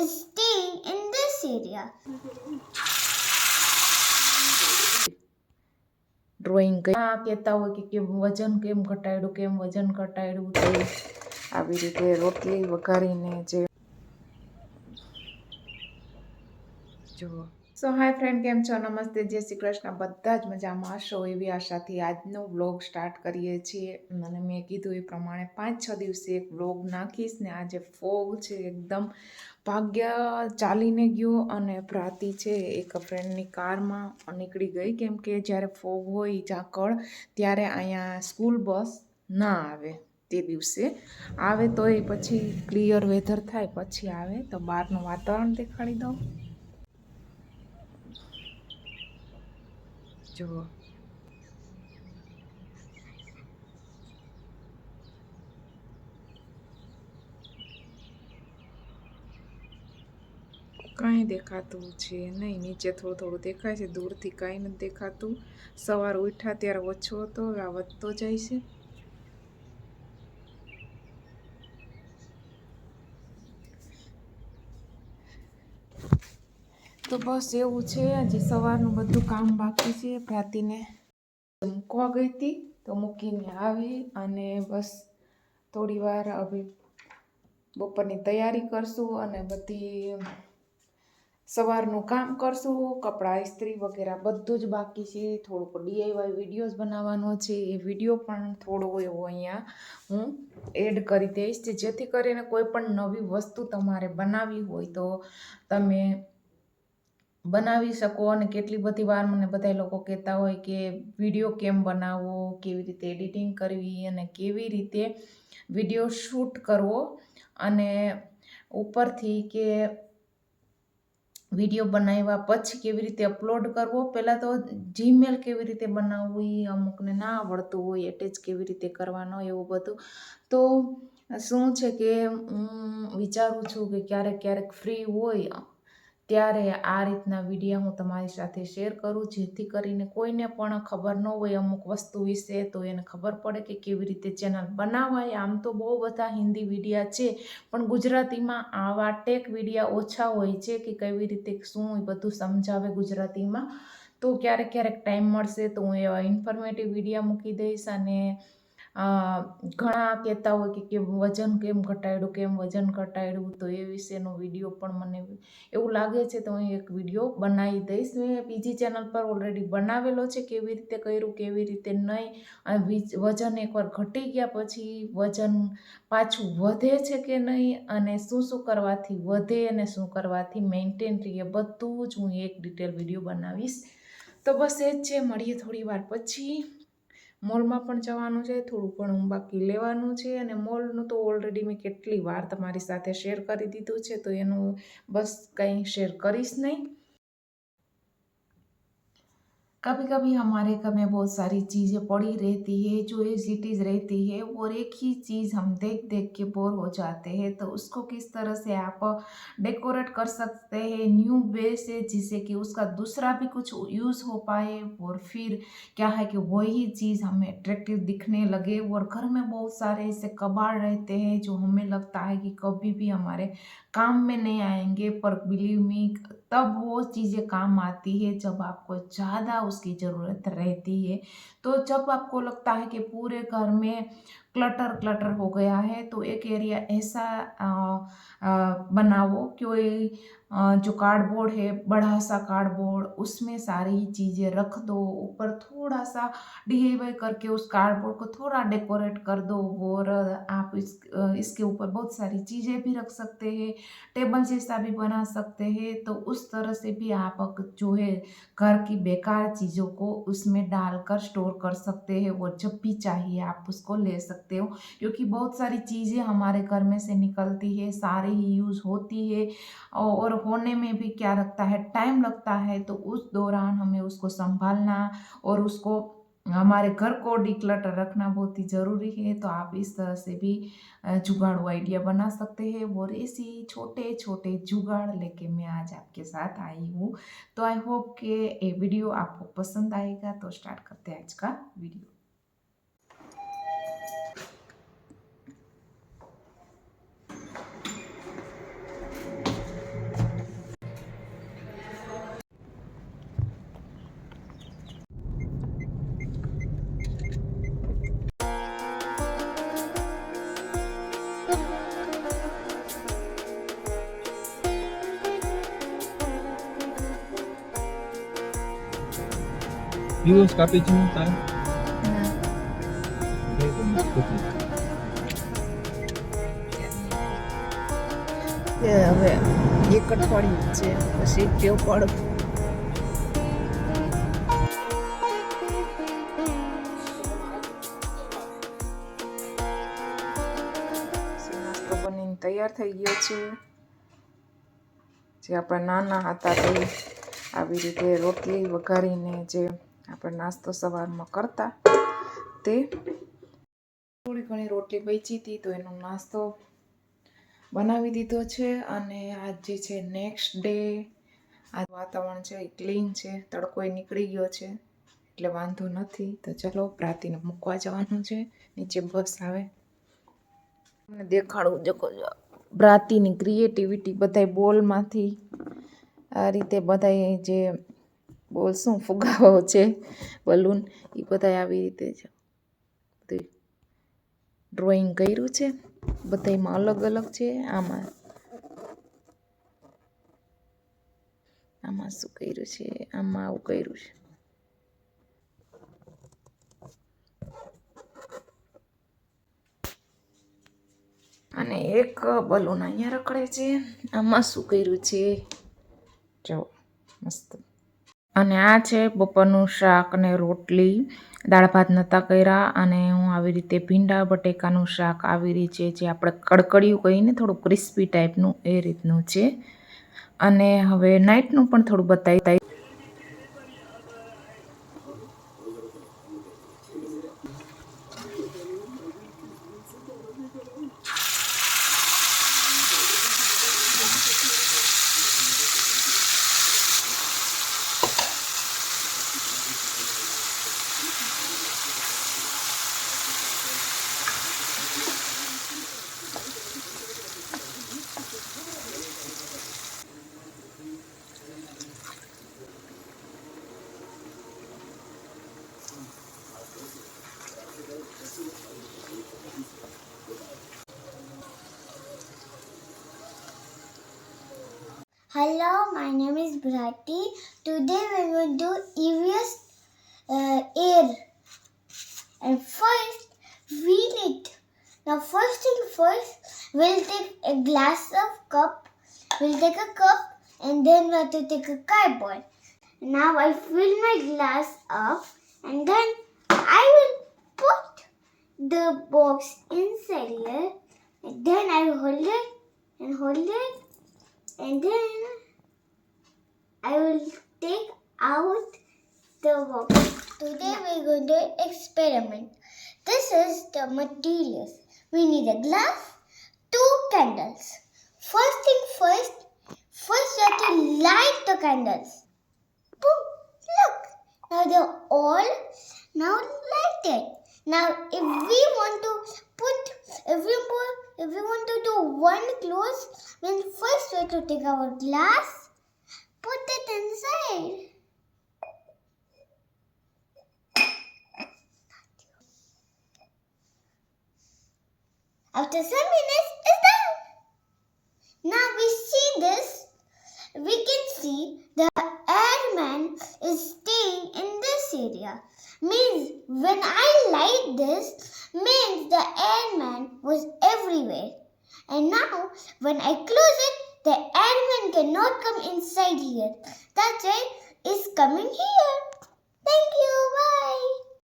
is staying in this area. Drawing કહેતા હોય કે કેમ વજન કેમ ઘટાડ્યું, કેમ વજન ઘટાડ્યું તો આવી રીતે રોટલી વઘારીને જે જુઓ સો હાય ફ્રેન્ડ કેમ છો? નમસ્તે. જય શ્રી કૃષ્ણ. બધા જ મજામાં હશો એવી આશાથી આજનો વ્લોગ સ્ટાર્ટ કરીએ છીએ. અને મેં કીધું એ પ્રમાણે પાંચ છ દિવસે એક વ્લોગ નાખીશ ને આજે ફોગ છે, એકદમ ભાગ્ય ચાલીને ગયો અને પ્રાતિ છે એક ફ્રેન્ડની કારમાં નીકળી ગઈ. કેમ કે જ્યારે ફોગ હોય ઝાકળ, ત્યારે અહીંયા સ્કૂલ બસ ના આવે તે દિવસે. આવે તો એ પછી ક્લિયર વેધર થાય, પછી આવે. તો બહારનું વાતાવરણ દેખાડી દઉં. જુઓ. કાંઈ દેખાતું છે નહીં. નીચે થોડું થોડું દેખાય છે, દૂરથી કાંઈ નથી દેખાતું. સવાર ઉઠ્યા ત્યારે ઓછો હતો આ વધતો જાય છે. તો બસ એવું છે, આજે સવારનું બધું કામ બાકી છે. પ્રાતીને મૂકવા ગઈ હતી, તો મૂકીને આવી અને બસ થોડી વાર હવે બપોરની તૈયારી કરશું અને બધી સવારનું કામ કરશું, કપડાં, ઇસ્ત્રી વગેરે બધું જ બાકી છે. થોડુંક ડીઆઈવાય વિડીયોઝ બનાવવાનો છે. એ વીડિયો પણ થોડો એવો અહીંયા હું એડ કરી દઈશ જેથી કરીને કોઈ પણ નવી વસ્તુ તમારે બનાવવી હોય તો તમે બનાવી શકો. અને કેટલી બધી વાર મને બધા લોકો કહેતા હોય કે વીડિયો કેમ બનાવવો, કેવી રીતે એડિટિંગ કરવી અને કેવી રીતે વીડિયો શૂટ કરવો. અને ઉપરથી કે વીડિયો બનાવ્યા પછી કેવી રીતે અપલોડ કરવો? પહેલાં તો જીમેલ કેવી રીતે બનાવવું? એ અમુકને ના આવડતું હોય એટેચ કેવી રીતે કરવાનો, એવું બધું. તો શું છે કે, હું વિચારું છું કે ક્યારેક ક્યારેક ફ્રી હોય ત્યારે આ રીતના વીડિયો હું તમારી સાથે શેર કરું, જેથી કરીને કોઈને પણ ખબર ન હોય અમુક વસ્તુ વિશે, તો એને ખબર પડે કે કેવી રીતે ચેનલ બનાવાય. આમ તો બહુ બધા હિન્દી વિડીયા છે, પણ ગુજરાતીમાં આવા ટેક વિડીયા ઓછા હોય છે કે કેવી રીતે શું એ બધું સમજાવે ગુજરાતીમાં. તો ક્યારેક ક્યારેક ટાઈમ મળશે તો હું એવા ઇન્ફોર્મેટિવ વિડીયા મૂકી દઈશ અને ઘણા કહેતા હોય કે કેમ વજન કેમ ઘટાડ્યું, કેમ વજન ઘટાડ્યું, તો એ વિશેનો વીડિયો પણ મને એવું લાગે છે, તો હું એક વીડિયો બનાવી દઈશ. મેં બીજી ચેનલ પર ઓલરેડી બનાવેલો છે, કેવી રીતે કર્યું, કેવી રીતે નહીં. અને વજન એકવાર ઘટી ગયા પછી વજન પાછું વધે છે કે નહીં, અને શું શું કરવાથી વધે અને શું કરવાથી મેન્ટેન રહીએ, બધું જ હું એક ડિટેલ વીડિયો બનાવીશ. તો બસ એ જ છે, મળીએ થોડી વાર પછી. મોલમાં પણ જવાનું છે, થોડું ઘણું બાકી લેવાનું છે અને મોલનું તો ઓલરેડી મેં કેટલી વાર તમારી સાથે શેર કરી દીધું છે, તો એનું બસ કંઈ શેર કરીશ નહીં. कभी कभी हमारे घर में बहुत सारी चीज़ें पड़ी रहती है, जो एज इट रहती है, और एक ही चीज़ हम देख देख के बोर हो जाते हैं। तो उसको किस तरह से आप डेकोरेट कर सकते हैं न्यू वे से, जिससे कि उसका दूसरा भी कुछ यूज़ हो पाए, और फिर क्या है कि वही चीज़ हमें अट्रैक्टिव दिखने लगे। और घर में बहुत सारे ऐसे कबाड़ रहते हैं, जो हमें लगता है कि कभी भी हमारे काम में नहीं आएँगे, पर बिलीव मी तब वो चीज़ें काम आती है जब आपको ज़्यादा उसकी ज़रूरत रहती है तो जब आपको लगता है कि पूरे घर में क्लटर क्लटर हो गया है तो एक एरिया ऐसा बनाओ कि जो कार्डबोर्ड है, बड़ा सा कार्डबोर्ड उसमें सारी चीज़ें रख दो, ऊपर थोड़ा सा डी करके उस कार्डबोर्ड को थोड़ा डेकोरेट कर दो और आप इस इसके ऊपर बहुत सारी चीज़ें भी रख सकते हैं टेबल जैसा भी बना सकते हैं तो उस तरह से भी आप जो है, घर की बेकार चीज़ों को उसमें डालकर स्टोर कर सकते हैं और जब भी चाहिए आप उसको ले सकते हो क्योंकि बहुत सारी चीज़ें हमारे घर में से निकलती है, सारे ही यूज़ होती है और होने में भी क्या लगता है, टाइम लगता है तो उस दौरान हमें उसको संभालना और उसको हमारे घर को डिक्लटर रखना बहुत ही ज़रूरी है तो आप इस तरह से भी जुगाड़ू आइडिया बना सकते हैं, और ऐसी छोटे छोटे जुगाड़ लेके मैं आज आपके साथ आई हूँ। तो आई होप कि ये वीडियो आपको पसंद आएगा तो स्टार्ट करते हैं आज का वीडियो। દિવસ એ છે. તારે હવે એક અઠવાડિયું છે પછી ટેવ પડે તૈયાર થઈ ગયો છે જે આપણે નાના હતા તે આવી રીતે રોટલી વઘારીને જે આપણે નાસ્તો સવારમાં કરતા. તે થોડી ઘણી રોટલી વેચી હતી તો એનો નાસ્તો બનાવી દીધો છે અને આજ જે છે નેક્સ્ટ ડે આ વાતાવરણ છે એ ક્લીન છે. તડકોય નીકળી ગયો છે. એટલે વાંધો નથી. તો ચલો પ્રાતિને મૂકવા જવાનું છે. નીચે બસ આવે. તમને દેખાડું જો પ્રાતિની ક્રિએટિવિટી બધાય બોલમાંથી આ રીતે બધાય જે બોલ શું ફુગાવો છે બલૂન એ બધાય આવી રીતે બધું ડ્રોઈંગ કર્યું છે, બધાયમાં અલગ અલગ છે, આમાં આમાં શું કર્યું છે, આમાં આવું કર્યું છે. અને એક બલૂન અહીંયા રખડે છે, આમાં શું કર્યું છે? જો, મસ્ત. અને આ છે બપોરનું શાક અને રોટલી. દાળ ભાત નહોતા કર્યા અને હું આવી રીતે ભીંડા, બટેકાનું શાક આવી રીતે જે આપણે કડકડિયું કહીને થોડું ક્રિસ્પી ટાઈપનું એ રીતનું છે. અને હવે નાઇટનું પણ થોડું બતાવી Hello, my name is Bhrati. Today we will do EVS uh, air. And first, wheel it. Now, first thing first, we'll take a glass of cup. We'll take a cup and then we have to take a cardboard. Now I fill my glass up and then I will put the box inside here. And then I will hold it and hold it and then I will take out the box. Today we're going to experiment. This is the materials. We need a glass, two candles. First thing first, first you have to light the candles. Boom! Look! Now they're all now lighted. Now if we want to put if we if we want to do one close, then first we have to take our glass, put it inside. After some minutes, it's done. Now we see this. We can see the airman is staying in this area. Means when I light this, means the airman was everywhere. And now when I close it, the airman cannot come inside here. That's why it's coming here. Thank you. Bye.